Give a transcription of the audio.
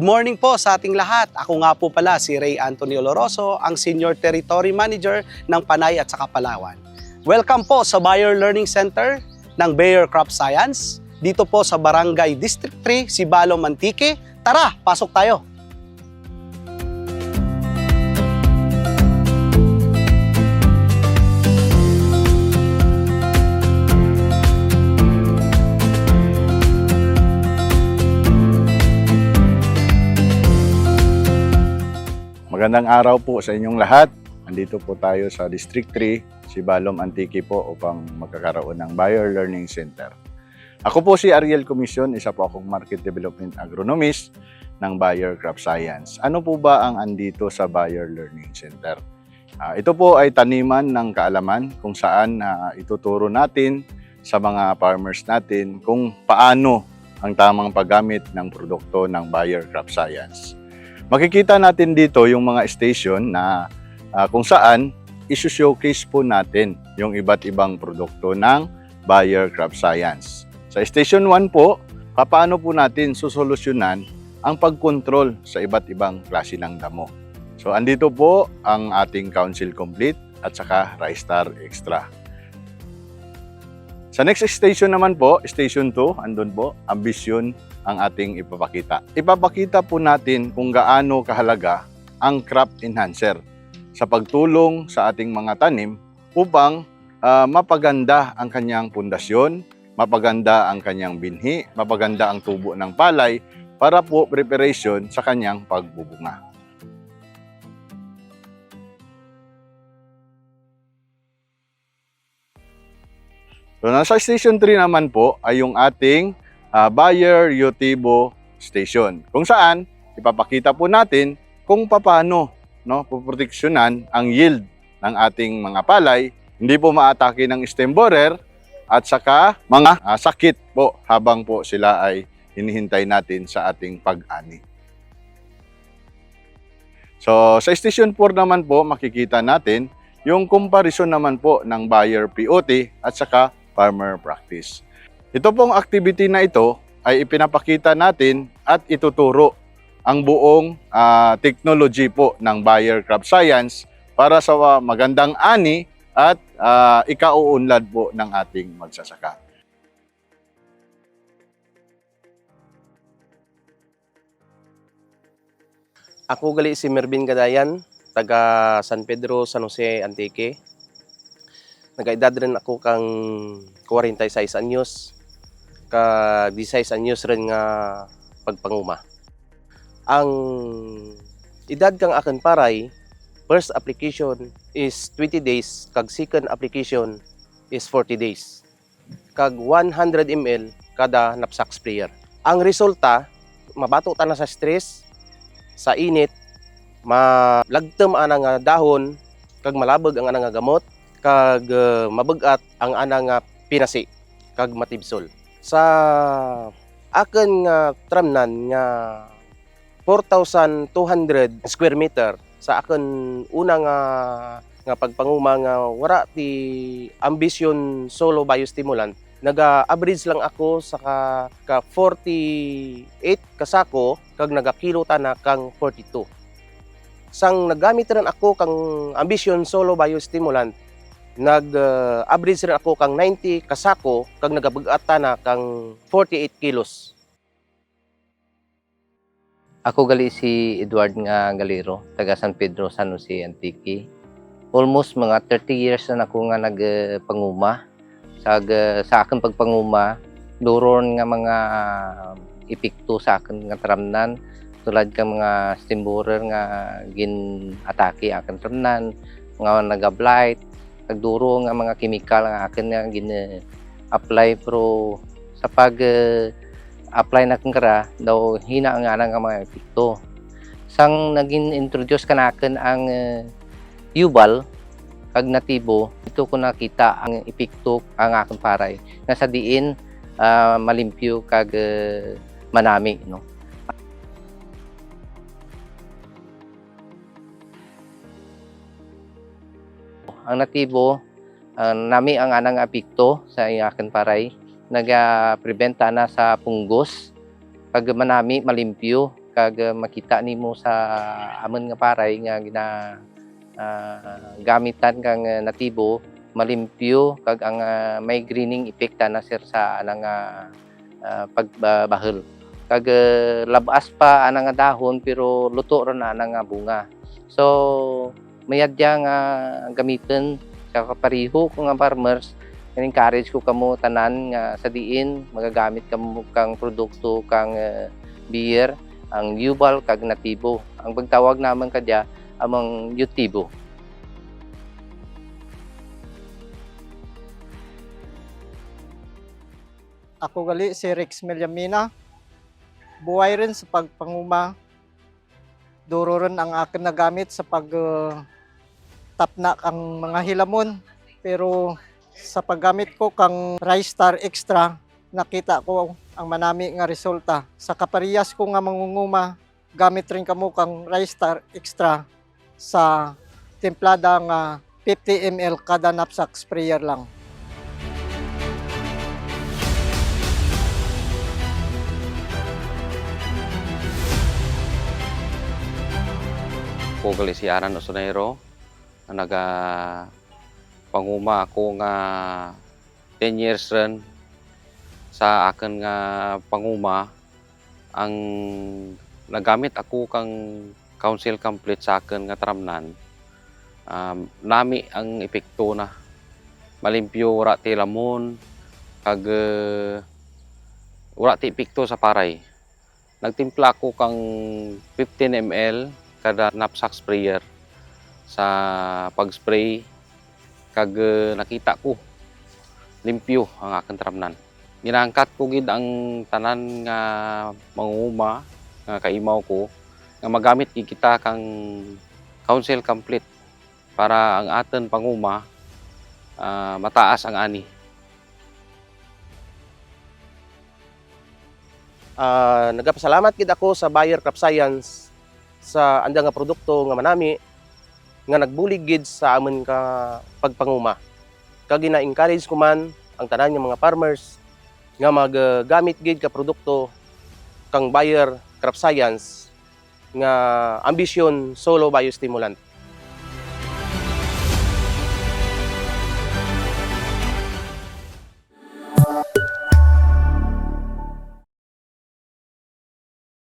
Good morning po sa ating lahat. Ako nga po pala si Ray Anthony Oloroso, ang Senior Territory Manager ng Panay at saka Palawan. Welcome po sa Bayer Learning Center ng Bayer Crop Science dito po sa Barangay District 3, Sibalo, Mantique. Tara, pasok tayo. Magandang araw po sa inyong lahat. Andito po tayo sa District 3, Sibalom Antique po upang magkakaroon ng Bayer Learning Center. Ako po si Ariel Commission, isa po akong Market Development Agronomist ng Bayer Crop Science. Ano po ba ang andito sa Bayer Learning Center? Ah, ito po ay taniman ng kaalaman kung saan ah, ituturo natin sa mga farmers natin kung paano ang tamang paggamit ng produkto ng Bayer Crop Science. Makikita natin dito yung mga station na ah, kung saan isu-showcase po natin yung iba't ibang produkto ng Bayer Crop Science. Sa Station 1 po, paano po natin susolusyonan ang pagkontrol sa iba't ibang klase ng damo. So andito po ang ating Council Complete at saka Rice Star Extra. Sa next station naman po, Station 2, andun po, Ambition ang ating ipapakita. Ipapakita po natin kung gaano kahalaga ang crop enhancer sa pagtulong sa ating mga tanim upang ah, mapaganda ang kanyang pundasyon, mapaganda ang kanyang binhi, mapaganda ang tubo ng palay para po preparation sa kanyang pagbubunga. So nasa Station 3 naman po ay yung ating ah, Bayer Yotibo Station. Kung saan ipapakita po natin kung paano no, puproteksyonan ang yield ng ating mga palay, hindi po maatake ng stem borer at saka mga ah, sakit po habang po sila ay hinihintay natin sa ating pag-ani. So sa Station 4 naman po makikita natin yung comparison naman po ng Bayer POT at saka Farmer Practice. Ito pong activity na ito ay ipinapakita natin at ituturo ang buong ah, technology po ng Bayer Crop Science para sa ah, magandang ani at ah, ikauunlad po ng ating magsasaka. Ako gali si Mervin Gadayan, taga San Pedro, San Jose, Antique. Nagaedad rin ako kang 46 anyos. Ka 16 anyos rin nga pagpanguma. Ang edad kang akin paray, first application is 20 days, kag second application is 40 days. Kag 100 ml kada knapsack sprayer. Ang resulta, mabato ta na sa stress, sa init malagtem ana nga dahon kag malabog ang ana nga gamot kag uh, mabugat ang ana nga pinasi kag matibsol sa akin nga tramnan nga 4,200 square meter. Sa akin una nga nga pagpanguma nga wara ti ambition solo biostimulant. Naga-average lang ako sa ka, ka 48 kasako kag nagakilo ta na kang 42. Sang nagamit rin ako kang Ambition Solo Biostimulant, nag-average rin ako kang 90 kasako kag nagabugat ta na kang 48 kilos. Ako gali si Edward nga Galero, taga San Pedro, San Jose, Antique. Almost mga 30 years na ako nga nagpanguma. Sa, sa akin pagpanguma, duron nga mga epekto sa akin nga tramnan. Tulad ka mga stimborer nga gin atake akin tramnan, nga nagablight, nagduro nga mga chemical nga akin nga gin apply pero sa pag eh, apply na kang kara daw hina nga nga mga epekto. Sang naging introduce ka nakin ang uh, Yubal kag natibo ito ko nakita ang epekto ang aking paray nga sa diin ah, malimpyo kag eh, manami no ang natibo ah, nami ang anang apekto sa akin paray. Naga preventa na sa punggos. Kag manami malimpyo. Kag uh, makita nimo sa amon nga paray nga gina ah, gamitan kang uh, natibo malimpyo. Kag ang ah, may greening epekta na sir sa anang uh, pagbahel kag uh, labas pa anang dahon pero luto ra na anang nga bunga. So mayadya nga gamiton sa kapariho ko nga farmers encourage ko kamo tanan nga sa diin magagamit kamo kang produkto kang uh, beer ang Yubal kag Natibo ang pagtawag naman kadya amang Yutibo Ako gali si Rex Meliamina. Buhay rin sa pagpanguma. Duro rin ang akin na gamit sa pag uh, tapna kang mga hilamon. Pero sa paggamit ko kang Rice Star Extra, nakita ko ang manami nga resulta. Sa kaparehas ko nga mangunguma, gamit rin kamo kang Rice Star Extra sa templada nga 50 ml kada knapsack sprayer lang. ko gali si Aran Osonero na naga panguma ako nga 10 years rin sa akin nga panguma. Ang nagamit ako kang council complete sa akin nga tramnan um, nami ang epekto na. Malimpyo wala ti lamon kag eh, wala ti epekto sa paray. Nagtimpla ako kang 15 ml kada knapsack sprayer sa pag-spray kag eh, nakita ko limpyo ang aking tramnan. Ginangkat ko gid ang tanan nga manguma nga kaimaw ko nga magamit gid kita kang council complete para ang aton panguma ah, mataas ang ani. Ah, nagapasalamat gid ako sa Bayer Crop Science sa anda nga produkto nga manami nga nagbulig gid sa amon ka pagpanguma. Kag gina-encourage ko man ang tanan nga mga farmers nga maggamit gid ka produkto kang Bayer Crop Science nga ambisyon solo biostimulant.